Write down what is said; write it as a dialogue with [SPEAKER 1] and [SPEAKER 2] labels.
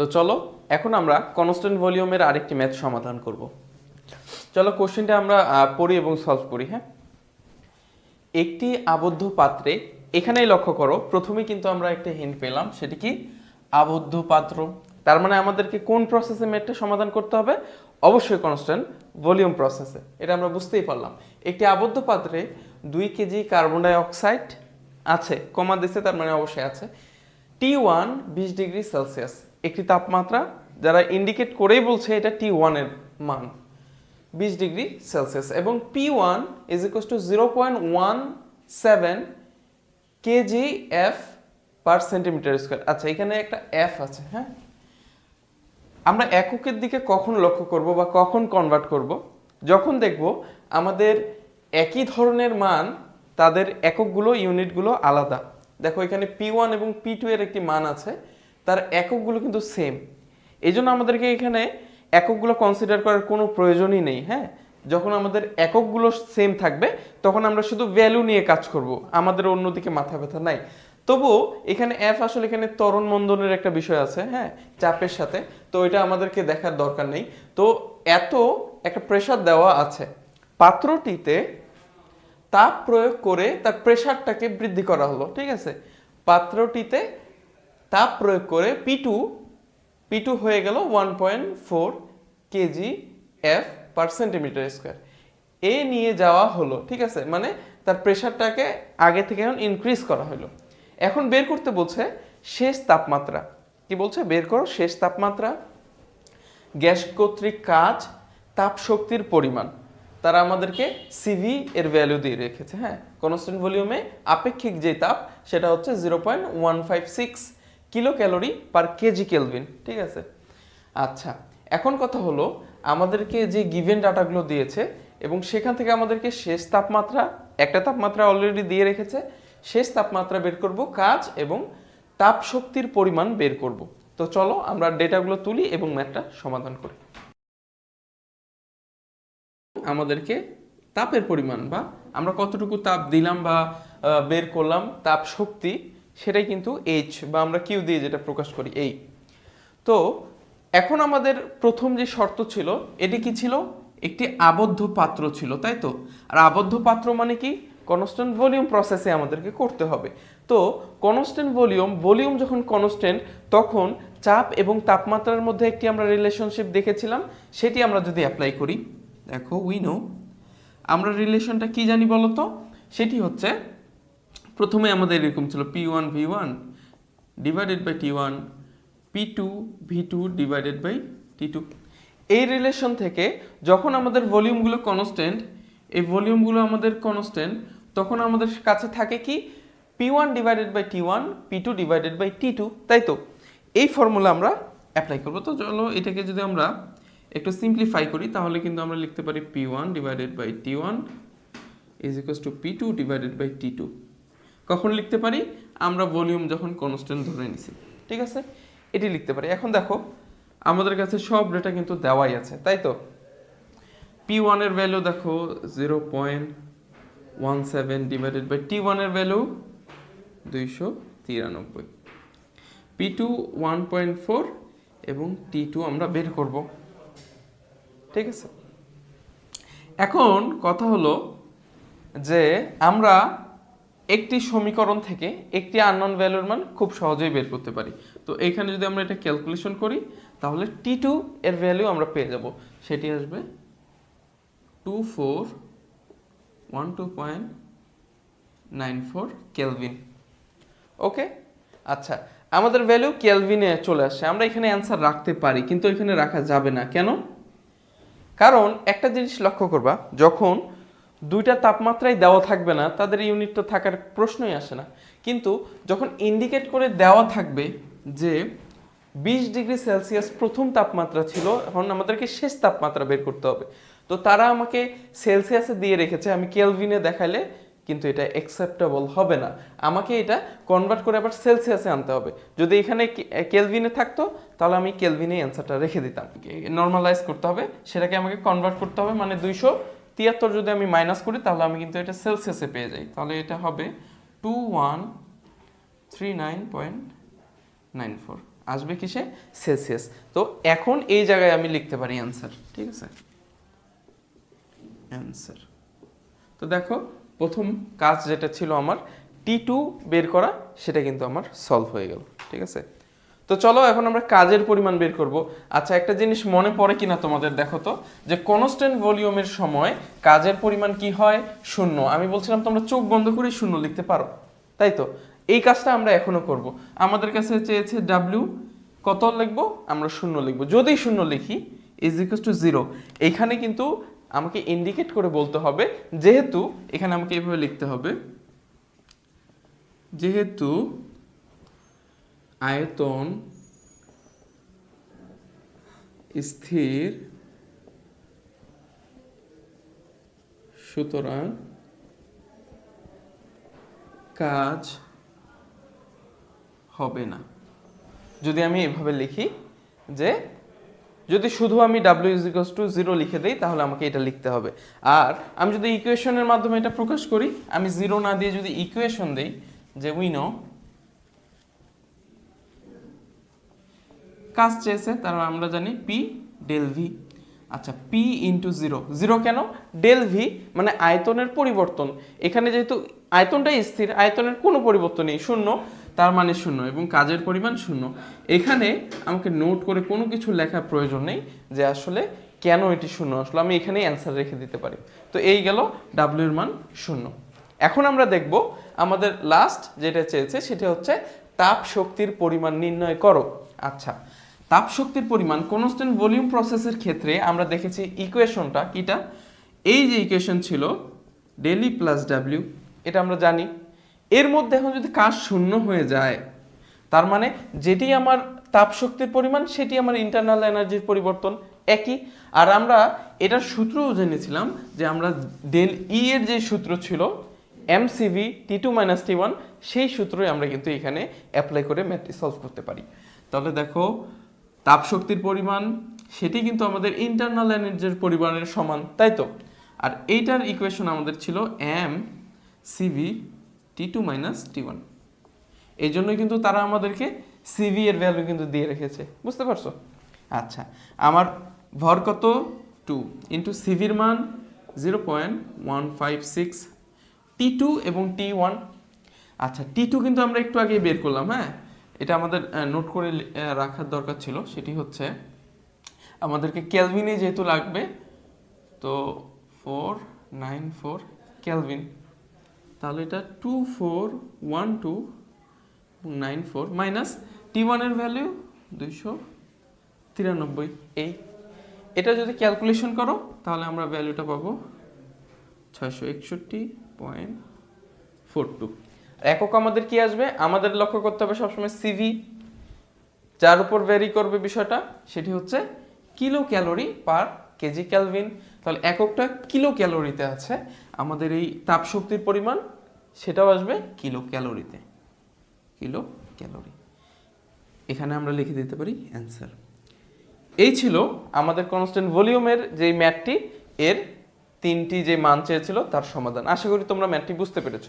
[SPEAKER 1] তো চলো, এখন আমরা কনস্ট্যান্ট ভলিউমের আরেকটি ম্যাথ সমাধান করব। চলো কোশ্চেনটা আমরা পড়ি এবং সলভ করি হ্যাঁ? একটি আবদ্ধ পাত্রে, এখানেই লক্ষ্য করো, প্রথমেই কিন্তু আমরা একটা হিন্ট পেলাম, সেটি কি? আবদ্ধ পাত্র। তার মানে আমাদেরকে কোন প্রসেসে ম্যাথটা সমাধান করতে হবে? অবশ্যই কনস্ট্যান্ট ভলিউম প্রসেসে এটা আমরা বুঝতেই পারলাম। একটি আবদ্ধ পাত্রে দুই কেজি কার্বন ডাই অক্সাইড আছে, কমা দিছে, তার মানে অবশ্যই আছে। টি ওয়ান বিশ ডিগ্রি সেলসিয়াস। একটি তাপমাত্রা যারা ইন্ডিকেট করেই বলছে এটা টি ওয়ানের মান, বিশ ডিগ্রি সেলসিয়াস এবং P one is equals to zero point one seven KG F per centimetre square আচ্ছা এখানে একটা এফ আছে হ্যাঁ? আমরা এককের দিকে কখন লক্ষ্য করব বা কখন কনভার্ট করব? যখন দেখব আমাদের একই ধরনের মান, তাদের এককগুলো ইউনিটগুলো আলাদা। দেখো, এখানে পি ওয়ান এবং পি টু এর একটি মান আছে। তার এককগুলো কিন্তু সেম এই জন্য আমাদেরকে এখানে এককগুলো কনসিডার করার কোনো প্রয়োজনই নেই হ্যাঁ? যখন আমাদের এককগুলো সেম থাকবে, তখন আমরা শুধু ভ্যালু নিয়ে কাজ করব, আমাদের অন্যদিকে মাথা ব্যথা নাই। তবুও এখানে এফ আসলে এখানে তরণ মন্দনের একটা বিষয় আছে হ্যাঁ? চাপের সাথে। তো এটা আমাদেরকে দেখার দরকার নেই। তো এত একটা প্রেশার দেওয়া আছে। পাত্রটিতে তাপ প্রয়োগ করে তার প্রেশারটাকে বৃদ্ধি করা হলো, ঠিক আছে? পাত্রটিতে তাপ প্রয়োগ করে পি টু পি টু হয়ে গেল one point four KG F per centimetre square এ নিয়ে যাওয়া হলো, ঠিক আছে? মানে তার প্রেশারটাকে আগে থেকে এখন ইনক্রিজ করা হলো। এখন বের করতে বলছে শেষ তাপমাত্রা। কি বলছে? বের করো, শেষ তাপমাত্রা। গ্যাস কর্তৃক কাজ, তাপ শক্তির পরিমাণ। তারা আমাদেরকে সিভি এর ভ্যালু দিয়ে রেখেছে হ্যাঁ? কনস্ট্যান্ট ভলিউমে আপেক্ষিক যে তাপ, সেটা হচ্ছে zero point one five six kilo calorie per KG kelvin, ঠিক আছে? আচ্ছা এখন কথা হলো আমাদেরকে যে গিভেন ডাটাগুলো দিয়েছে এবং সেখান থেকে আমাদেরকে শেষ তাপমাত্রা, একটা তাপমাত্রা অলরেডি দিয়ে রেখেছে, শেষ তাপমাত্রা বের করব কাজ এবং তাপ শক্তির পরিমাণ বের করব। তো চলো আমরা ডেটাগুলো তুলি এবং ম্যাথটা সমাধান করি। আমাদেরকে তাপের পরিমাণ বা আমরা কতটুকু তাপ দিলাম বা বের করলাম, তাপ শক্তি সেটাই কিন্তু এইচ বা আমরা কিউ দিয়ে যেটা প্রকাশ করি এই তো এখন আমাদের প্রথম যে শর্ত ছিল, এটি কি ছিল? একটি আবদ্ধ পাত্র ছিল, তাই তো? আর আবদ্ধ পাত্র মানে কি? কনস্ট্যান্ট ভলিউম প্রসেসে আমাদেরকে করতে হবে। তো কনস্ট্যান্ট ভলিউম ভলিউম যখন কনস্ট্যান্ট তখন চাপ এবং তাপমাত্রার মধ্যে একটি আমরা রিলেশনশিপ দেখেছিলাম, সেটি আমরা যদি অ্যাপ্লাই করি, দেখো উই নো আমরা রিলেশনটা কি জানি বলো তো সেটি হচ্ছে প্রথমে আমাদের এরকম ছিল P one V one divided by T one P two V two divided by T two এই রিলেশন থেকে যখন আমাদের ভলিউমগুলো কনস্ট্যান্ট এই ভলিউমগুলো আমাদের কনস্ট্যান্ট তখন আমাদের কাছে থাকে কি? P one divided by T one P two divided by T two তাই তো? এই ফর্মুলা আমরা অ্যাপ্লাই করব। তো চলো এটাকে যদি আমরা একটু সিম্পলিফাই করি, তাহলে কিন্তু আমরা লিখতে পারি P one divided by T one is equals to P two divided by T two কখন লিখতে পারি? আমরা ভলিউম যখন কনস্ট্যান্ট ধরে নিছি। ঠিক আছে? এটি লিখতে পারি। এখন দেখো, আমাদের কাছে সব ডেটা কিন্তু দেওয়াই আছে, তাই তো? পি ওয়ানের ভ্যালু দেখো zero point one seven divided by T ওয়ানের ভ্যালু দুইশো তিরানব্বই। P two one point four এবং টি টু আমরা বের করব। ঠিক আছে? এখন কথা হলো যে আমরা একটি সমীকরণ থেকে একটি আননোন ভ্যালুর মান খুব সহজেই বের করতে পারি। তো এখানে যদি আমরা এটা ক্যালকুলেশন করি, তাহলে টি টু এর ভ্যালু আমরা পেয়ে যাব। সেটি আসবে two four one two point nine four kelvin okay আচ্ছা আমাদের ভ্যালু কেলভিনে চলে আসে। আমরা এখানে অ্যান্সার রাখতে পারি, কিন্তু এখানে রাখা যাবে না। কেন? কারণ একটা জিনিস লক্ষ্য করবা, যখন দুইটা তাপমাত্রাই দেওয়া থাকবে না, তাদের ইউনিট তো থাকার প্রশ্নই আসে না। কিন্তু যখন ইন্ডিকেট করে দেওয়া থাকবে যে বিশ ডিগ্রি সেলসিয়াস প্রথম তাপমাত্রা ছিল, এখন আমাদেরকে শেষ তাপমাত্রা বের করতে হবে। তো তারা আমাকে সেলসিয়াসে দিয়ে রেখেছে, আমি কেলভিনে দেখালে কিন্তু এটা অ্যাকসেপ্টেবল হবে না। আমাকে এটা কনভার্ট করে আবার সেলসিয়াসে আনতে হবে। যদি এখানে কেলভিনে থাকতো, তাহলে আমি কেলভিনে অ্যান্সারটা রেখে দিতাম। নর্মালাইজ করতে হবে, সেটাকে আমাকে কনভার্ট করতে হবে মানে দুইশো তিয়াত্তর যদি আমি মাইনাস করি, তাহলে আমি কিন্তু এটা সেলসিয়াসে পেয়ে যাই। তাহলে এটা হবে two one three nine point nine four আসবে কিসে? সেলসিয়াস তো এখন এই জায়গায় আমি লিখতে পারি অ্যান্সার ঠিক আছে? অ্যান্সার তো দেখো, প্রথম কাজ যেটা ছিল আমার টি টু বের করা, সেটা কিন্তু আমার সলভ হয়ে গেল, ঠিক আছে? তো চলো এখন আমরা কাজের পরিমাণ বের করব। আচ্ছা একটা জিনিস মনে পড়ে কিনা তোমাদের দেখো তো, যে কনস্ট্যান্ট ভলিউমের সময় কাজের পরিমাণ কি হয়? শূন্য। আমি বলছিলাম তোমরা চোখ বন্ধ করে শূন্য লিখতে পারো। তাই তো? এই কাজটা আমরা এখনও করব। আমাদের কাছে চেয়েছে ডাব্লিউ কত লিখব? আমরা শূন্য লিখব। যদি শূন্য লিখি ইজ ইকুয়াস টু জিরো এখানে কিন্তু আমাকে ইন্ডিকেট করে বলতে হবে, যেহেতু এখানে আমাকে এভাবে লিখতে হবে। যেহেতু আয়তন স্থির সুতরাং কাজ হবে না। যদি আমি এভাবে লিখি যে যদি শুধু আমি ডাব্লিউ ইজিকস টু জিরো লিখে দিই, তাহলে আমাকে এটা লিখতে হবে। আর আমি যদি ইকুয়েশনের মাধ্যমে এটা প্রকাশ করি, আমি জিরো না দিয়ে যদি ইকুয়েশন দিই, যে উই নো কাজ চেয়েছে, তার আমরা জানি পি ডেল ভি আচ্ছা পি ইন্টু জিরো জিরো কেন? ডেল ভি মানে আয়তনের পরিবর্তন। এখানে যেহেতু আয়তনটাই স্থির, আয়তনের কোনো পরিবর্তন নেই, শূন্য। তার মানে শূন্য এবং কাজের পরিমাণ শূন্য। এখানে আমাকে নোট করে কোনো কিছু লেখার প্রয়োজন নেই যে আসলে কেন এটি শূন্য? আসলে আমি এখানেই অ্যান্সার রেখে দিতে পারি। তো এই গেল ডাব্লিউ এর মান শূন্য। এখন আমরা দেখব আমাদের লাস্ট যেটা চেয়েছে, সেটা হচ্ছে তাপ শক্তির পরিমাণ নির্ণয় করো। আচ্ছা তাপ শক্তির পরিমাণ কনস্ট্যান্ট ভলিউম প্রসেসের ক্ষেত্রে আমরা দেখেছি ইকুয়েশনটা কিটা? এই যে ইকুয়েশন ছিল ডেলি প্লাস ডাব্লিউ এটা আমরা জানি। এর মধ্যে এখন যদি কাজ শূন্য হয়ে যায়, তার মানে যেটি আমার তাপ শক্তির পরিমাণ, সেটি আমার ইন্টারনাল এনার্জির পরিবর্তন, একই। আর আমরা এটার সূত্রও জেনেছিলাম যে আমরা ডেল ই এর যে সূত্র ছিল MCV T two minus T one সেই সূত্রই আমরা কিন্তু এখানে অ্যাপ্লাই করে ম্যাথটি সলভ করতে পারি। তাহলে দেখো তাপ শক্তির পরিমাণ, সেটি কিন্তু আমাদের ইন্টারনাল এনার্জির পরিমাণের সমান, তাই তো? আর এইটার ইকুয়েশন আমাদের ছিল M CV T two minus T one এই জন্যই কিন্তু তারা আমাদেরকে সিভি এর ভ্যালু কিন্তু দিয়ে রেখেছে, বুঝতে পারছ? আচ্ছা আমার ভর কত? টু ইন্টু সিভির মান zero point one five six T two এবং টি ওয়ান আচ্ছা টি টু কিন্তু আমরা একটু আগে বের করলাম হ্যাঁ? এটা আমাদের নোট করে রাখার দরকার ছিল। সেটি হচ্ছে, আমাদেরকে ক্যালভিনে যেহেতু লাগবে, তো ফোর নাইন ফোর ক্যালভিন তাহলে এটা two four one two nine four minus T ওয়ানের ভ্যালু দুইশো তিরানব্বই। এই, এটা যদি ক্যালকুলেশন করো, তাহলে আমরা ভ্যালুটা পাবো ছয়শো একষট্টি পয়েন্ট ফোর টু একক আমাদের কি আসবে? আমাদের লক্ষ্য করতে হবে সবসময় সিভি যার উপর ভ্যারি করবে বিষয়টা, সেটি হচ্ছে kilo calorie per kg kelvin. তাহলে এককটা কিলো ক্যালোরিতে আছে, আমাদের এই তাপ শক্তির পরিমাণ, সেটাও আসবে কিলো ক্যালোরিতে কিলো ক্যালোরি এখানে আমরা লিখে দিতে পারি অ্যান্সার এই ছিল আমাদের কনস্ট্যান্ট ভলিউমের যে ম্যাটটি এর তিনটি যে মান চেয়েছিল, তার সমাধান। আশা করি তোমরা ম্যাটটি বুঝতে পেরেছ।